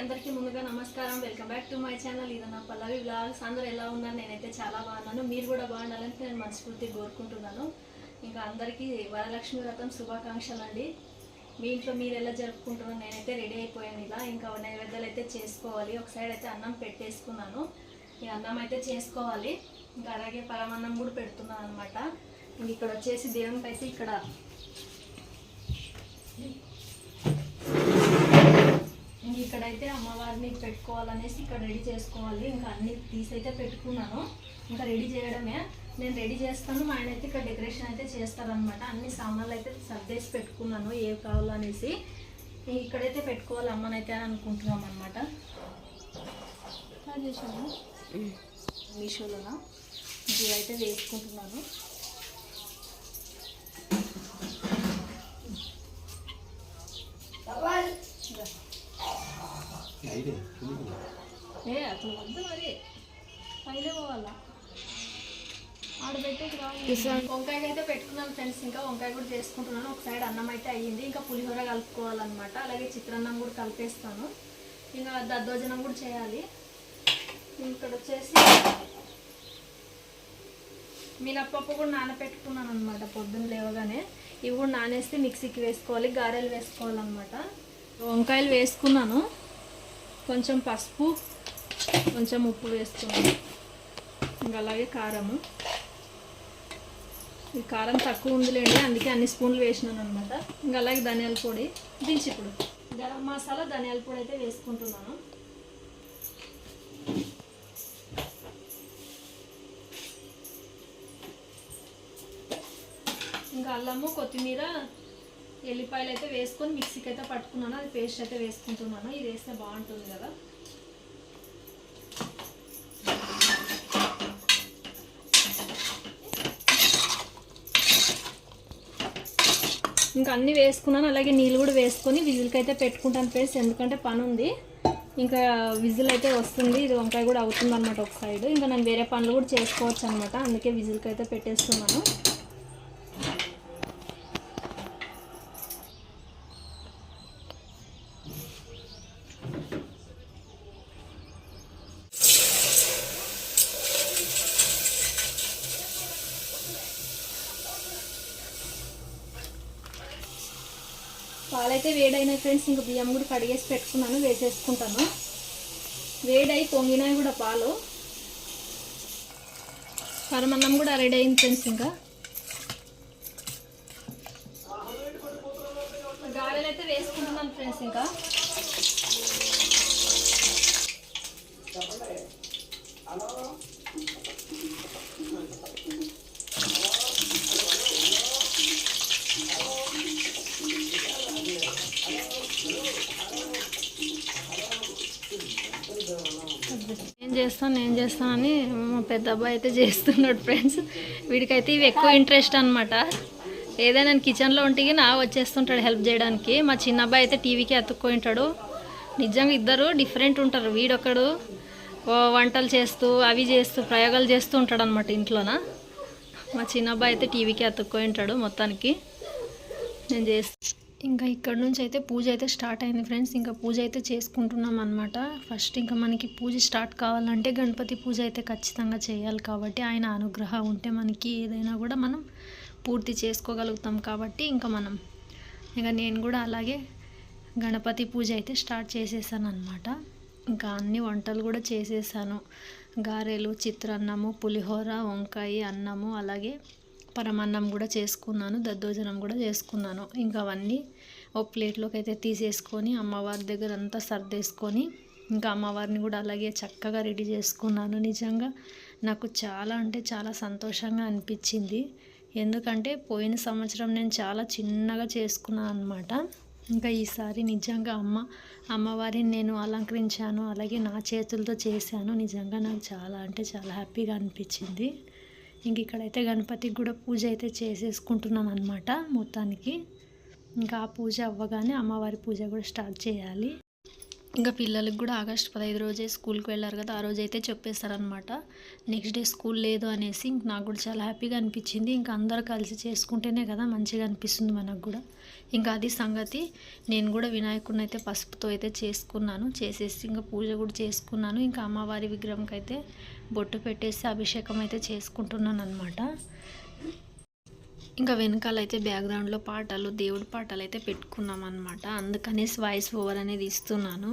అందరికీ ముందుగా నమస్కారం. Welcome back to my channel ఇది నా పల్లవి బ్లాగ్స్ అందరూ ఎలా ఉన్నారు? నేనైతే చాలా బాగున్నాను. మీరు కూడా బాగుండాలని నేను మనస్ఫూర్తిగా కోరుకుంటున్నాను. ఇంకా అందరికీ వరలక్ష్మి వ్రతం శుభాకాంక్షలు అండి మీ ఇంట్లో మీరు ఎలా జరుపుకుంటున్నారో? నేనైతే రెడీ అయిపోయాను ఇలా. ఇంకా నైవేద్యాలు అయితే చేసుకోవాలి. ఒక సైడ్ అయితే అన్నం పెట్టేసుకున్నాను. ఈ అన్నం అయితే చేసుకోవాలి. ఇంకా అలాగే పరమన్నం కూడా పెడుతున్నాను అనమాట ఇంక ఇక్కడ వచ్చేసి దేవునికి అయితే ఇక్కడ ఇంక ఇక్కడైతే అమ్మవారిని పెట్టుకోవాలనేసి ఇక్కడ రెడీ చేసుకోవాలి. ఇంకా అన్ని తీసి అయితే పెట్టుకున్నాను. ఇంకా రెడీ చేయడమే. నేను రెడీ చేస్తాను. మా ఆయన అయితే ఇక్కడ డెకరేషన్ అయితే చేస్తారనమాట అన్ని సామాన్లు అయితే సర్దేసి పెట్టుకున్నాను. ఏవి కావాలో అనేసి. ఇంక ఇక్కడైతే పెట్టుకోవాలి అమ్మనైతే అని అనుకుంటున్నాం అనమాట చేసాము మీషోలోనా? ఇవైతే వేసుకుంటున్నాను. ఏ అసలు వద్దు మరి. పోవాలా? వంకాయ అయితే పెట్టుకున్నాను ఫ్రెండ్స్. ఇంకా వంకాయ కూడా చేసుకుంటున్నాను. ఒక సైడ్ అన్నం అయితే అయ్యింది. ఇంకా పులిహోర కలుపుకోవాలన్నమాట. అలాగే చిత్రాన్నం కూడా కలిపేస్తాను. ఇంకా దద్దోజనం కూడా చేయాలి. ఇక్కడ వచ్చేసి మినప్పప్పు కూడా నానబెట్టుకున్నాను అనమాట పొద్దున్న లేవగానే. ఇవి కూడా నానేస్తే మిక్సీకి వేసుకోవాలి. గారెలు వేసుకోవాలన్నమాట. వంకాయలు వేసుకున్నాను. కొంచెం పసుపు కొంచెం ఉప్పు వేసుకున్నాను ఇంకా అలాగే కారము. ఈ కారం తక్కువ ఉందిలేండి అందుకే అన్ని స్పూన్లు వేసినాను అనమాట ఇంకా అలాగే ధనియాల పొడి దించి ఇప్పుడు గరం మసాలా ధనియాల పొడి అయితే వేసుకుంటున్నాను. ఇంకా అల్లము కొత్తిమీర ఎల్లిపాయలు అయితే వేసుకొని మిక్సీకి అయితే పట్టుకున్నాను. అది పేస్ట్ అయితే వేసుకుంటున్నాను. ఇది వేస్తే బాగుంటుంది కదా. ఇంకా అన్నీ వేసుకున్నాను. అలాగే నీళ్ళు కూడా వేసుకొని విజిల్కి అయితే పెట్టుకుంటాను పేస్ట్ ఎందుకంటే పని ఉంది. ఇంకా విజిల్ అయితే వస్తుంది. ఇది వంకాయ కూడా అవుతుంది అనమాట ఒక సైడ్. ఇంకా నేను వేరే పనులు కూడా చేసుకోవచ్చు అనమాట అందుకే విజిల్కి అయితే పెట్టేస్తున్నాను. పాలైతే వేడైన ఫ్రెండ్స్. ఇంకా బియ్యం కూడా కడిగేసి పెట్టుకున్నాను వేసేసుకుంటాను. వేడై పొంగినాయి కూడా పాలు. పరమన్నం కూడా రెడీ అయింది ఫ్రెండ్స్ ఇంకా. గారెలు అయితే వేసుకుంటున్నాను ఫ్రెండ్స్ ఇంకా. నేను చేస్తాను నేను చేస్తాను అని మా పెద్ద అబ్బాయి అయితే చేస్తున్నాడు ఫ్రెండ్స్ వీడికైతే ఇవి ఎక్కువ ఇంట్రెస్ట్ అనమాట ఏదైనా నేను కిచెన్లో ఉంటే నా వచ్చేస్తుంటాడు హెల్ప్ చేయడానికి. మా చిన్న అబ్బాయి అయితే టీవీకి అతుక్కుంటాడు నిజంగా ఇద్దరు డిఫరెంట్ ఉంటారు. వీడొకడు వంటలు చేస్తూ అవి చేస్తూ ప్రయోగాలు చేస్తూ ఉంటాడు అనమాట ఇంట్లోన. మా చిన్న అబ్బాయి అయితే టీవీకి అతుక్కుంటాడు మొత్తానికి. నేను చేస్తాను ఇంకా ఇక్కడ నుంచి అయితే పూజ అయితే స్టార్ట్ అయింది ఫ్రెండ్స్. ఇంకా పూజ అయితే చేసుకుంటున్నాం అనమాట ఫస్ట్ ఇంకా మనకి పూజ స్టార్ట్ కావాలంటే గణపతి పూజ అయితే ఖచ్చితంగా చేయాలి కాబట్టి ఆయన అనుగ్రహం ఉంటే మనకి ఏదైనా కూడా మనం పూర్తి చేసుకోగలుగుతాం కాబట్టి ఇంకా మనం. ఇంకా నేను కూడా అలాగే గణపతి పూజ అయితే స్టార్ట్ చేసేసాను అనమాట ఇంకా అన్ని వంటలు కూడా చేసేసాను. గారెలు చిత్రాన్నము పులిహోర వంకాయ అన్నము అలాగే పరమాన్నం కూడా చేసుకున్నాను దద్దోజనం కూడా చేసుకున్నాను. ఇంకా అవన్నీ ఒక ప్లేట్లోకి అయితే తీసేసుకొని అమ్మవారి దగ్గర అంతా సర్దేసుకొని ఇంకా అమ్మవారిని కూడా అలాగే చక్కగా రెడీ చేసుకున్నాను. నిజంగా నాకు చాలా అంటే చాలా సంతోషంగా అనిపించింది. ఎందుకంటే పోయిన సంవత్సరం నేను చాలా చిన్నగా చేసుకున్నాను అనమాట ఇంకా ఈసారి నిజంగా అమ్మ అమ్మవారిని నేను అలంకరించాను అలాగే నా చేతులతో చేశాను. నిజంగా నాకు చాలా అంటే చాలా హ్యాపీగా అనిపించింది. ఇంక ఇక్కడైతే గణపతికి కూడా పూజ అయితే చేసేసుకుంటున్నాను అనమాట మొత్తానికి. ఇంకా ఆ పూజ అవ్వగానే అమ్మవారి పూజ కూడా స్టార్ట్ చేయాలి. ఇంకా పిల్లలకి కూడా ఆగస్ట్ పదహైదు రోజే స్కూల్కి వెళ్ళారు కదా ఆ రోజు అయితే చెప్పేశారనమాట నెక్స్ట్ డే స్కూల్ లేదు అనేసి ఇంక నాకు కూడా చాలా హ్యాపీగా అనిపించింది. ఇంకా అందరూ కలిసి చేసుకుంటేనే కదా మంచిగా అనిపిస్తుంది మనకు కూడా. ఇంకా అది సంగతి నేను కూడా వినాయకుడిని అయితే పసుపుతో అయితే చేసుకున్నాను. చేసేసి ఇంకా పూజ కూడా చేసుకున్నాను. ఇంకా అమ్మవారి విగ్రహంకి అయితే బొట్టు పెట్టేసి అభిషేకం అయితే చేసుకుంటున్నాను అనమాట ఇంకా వెనకాల అయితే బ్యాక్గ్రౌండ్లో పాటలు దేవుడి పాటలు అయితే పెట్టుకున్నాం అనమాట అందుకనేసి వాయిస్ ఓవర్ అనేది ఇస్తున్నాను.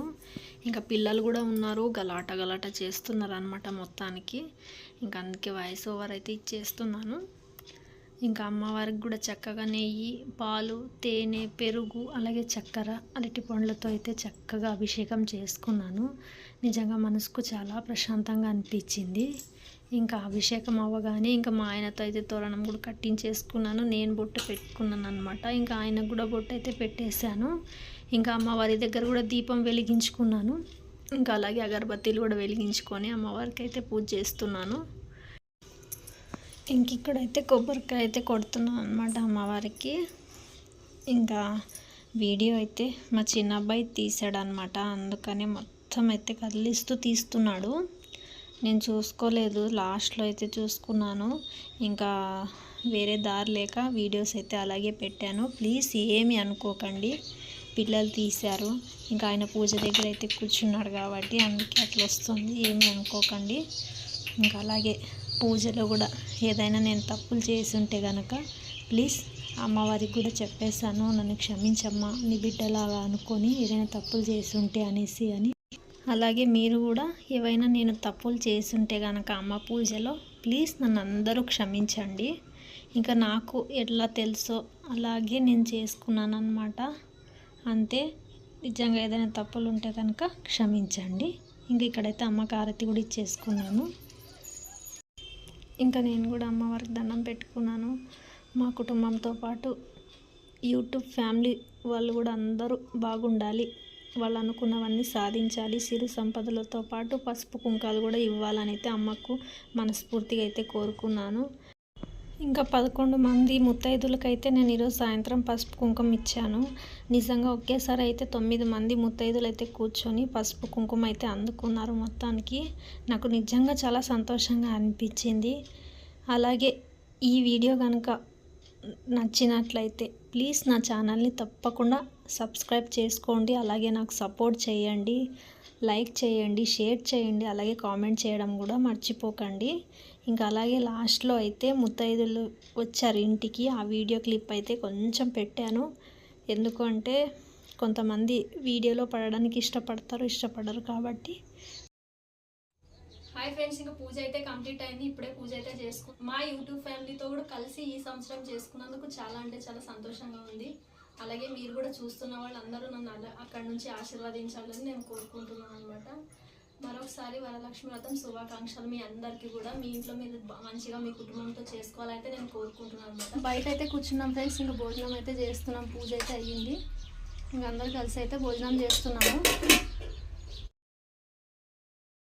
ఇంకా పిల్లలు కూడా ఉన్నారు. గలాట గలాట చేస్తున్నారు అనమాట మొత్తానికి. ఇంకా అందుకే వాయిస్ ఓవర్ అయితే ఇచ్చేస్తున్నాను. ఇంకా అమ్మవారికి కూడా చక్కగా నెయ్యి పాలు తేనె పెరుగు అలాగే చక్కెర అరటి పండ్లతో అయితే చక్కగా అభిషేకం చేసుకున్నాను. నిజంగా మనసుకు చాలా ప్రశాంతంగా అనిపించింది. ఇంకా అభిషేకం అవ్వగానే ఇంకా మా ఆయనతో అయితే తోరణం కూడా కట్టించేసుకున్నాను. నేను బొట్టు పెట్టుకున్నాను అనమాట ఇంకా ఆయనకు కూడా బొట్టు అయితే పెట్టేశాను. ఇంకా అమ్మవారి దగ్గర కూడా దీపం వెలిగించుకున్నాను. ఇంకా అలాగే అగరబత్తీలు కూడా వెలిగించుకొని అమ్మవారికి అయితే పూజ చేస్తున్నాను. ఇంక ఇక్కడైతే కొబ్బరికాయ అయితే కొడుతున్నాం అనమాట అమ్మవారికి. ఇంకా వీడియో అయితే మా చిన్న అబ్బాయి తీసాడు అనమాట అందుకని మొత్తం అయితే కదిలిస్తూ తీస్తున్నాడు. నేను చూసుకోలేదు. లాస్ట్లో అయితే చూసుకున్నాను. ఇంకా వేరే దారి లేక వీడియోస్ అయితే అలాగే పెట్టాను. ప్లీజ్ ఏమి అనుకోకండి. పిల్లలు తీశారు. ఇంకా ఆయన పూజ దగ్గర అయితే కూర్చున్నాడు కాబట్టి అందుకే అట్లా వస్తుంది. ఏమి అనుకోకండి. ఇంకా అలాగే పూజలో కూడా ఏదైనా నేను తప్పులు చేసి ఉంటే కనుక ప్లీజ్ అమ్మవారికి కూడా చెప్పేశాను నన్ను క్షమించమ్మా నీ బిడ్డలాగా అనుకొని ఏదైనా తప్పులు చేసి ఉంటే అనేసి అని. అలాగే మీరు కూడా ఏవైనా నేను తప్పులు చేసి ఉంటే కనుక అమ్మ పూజలో ప్లీజ్ నన్ను అందరూ క్షమించండి. ఇంకా నాకు ఎట్లా తెలుసో అలాగే నేను చేసుకున్నాను అనమాట అంతే నిజంగా ఏదైనా తప్పులు ఉంటే కనుక క్షమించండి. ఇంక ఇక్కడైతే అమ్మకి ఆరతి కూడా ఇచ్చేసుకున్నాను. ఇంకా నేను కూడా అమ్మవారికి దండం పెట్టుకున్నాను. మా కుటుంబంతో పాటు యూట్యూబ్ ఫ్యామిలీ వాళ్ళు కూడా అందరూ బాగుండాలి. వాళ్ళు అనుకున్నవన్నీ సాధించాలి. సిరు సంపదలతో పాటు పసుపు కుంకాలు కూడా ఇవ్వాలని అయితే అమ్మకు మనస్ఫూర్తిగా అయితే కోరుకున్నాను. ఇంకా పదకొండు మంది ముత్తైదులకైతే నేను ఈరోజు సాయంత్రం పసుపు కుంకుమ ఇచ్చాను. నిజంగా ఒకేసారి అయితే తొమ్మిది మంది ముత్తైదులు అయితే కూర్చొని పసుపు కుంకుమ అయితే అందుకున్నారు మొత్తానికి. నాకు నిజంగా చాలా సంతోషంగా అనిపించింది. అలాగే ఈ వీడియో కనుక నచ్చినట్లయితే ప్లీజ్ నా ఛానల్ని తప్పకుండా సబ్స్క్రైబ్ చేసుకోండి. అలాగే నాకు సపోర్ట్ చేయండి. లైక్ చేయండి షేర్ చేయండి అలాగే కామెంట్ చేయడం కూడా మర్చిపోకండి. ఇంకా అలాగే లాస్ట్లో అయితే ముత్తైదులు వచ్చారు ఇంటికి. ఆ వీడియో క్లిప్ అయితే కొంచెం పెట్టాను. ఎందుకంటే కొంతమంది వీడియోలో పడడానికి ఇష్టపడతారు ఇష్టపడరు కాబట్టి. హాయ్ ఫ్రెండ్స్ ఇంకా పూజ అయితే కంప్లీట్ అయింది. ఇప్పుడే పూజ అయితే చేసుకు మా యూట్యూబ్ ఫ్యామిలీతో కూడా కలిసి ఈ సంవత్సరం చేసుకున్నందుకు చాలా అంటే చాలా సంతోషంగా ఉంది. అలాగే మీరు కూడా చూస్తున్న వాళ్ళందరూ నన్ను అలా అక్కడ నుంచి ఆశీర్వదించాలని నేను కోరుకుంటున్నాను అనమాట మరొకసారి వరలక్ష్మి వ్రతం శుభాకాంక్షలు మీ అందరికీ కూడా. మీ ఇంట్లో మీరు మంచిగా మీ కుటుంబంతో చేసుకోవాలైతే నేను కోరుకుంటున్నాను అనమాట బయట అయితే కూర్చున్నాం ఫ్రెండ్స్ ఇంకా భోజనం అయితే చేస్తున్నాం పూజ అయితే అయ్యింది. ఇంకా అందరు కలిసి అయితే భోజనం చేస్తున్నాము.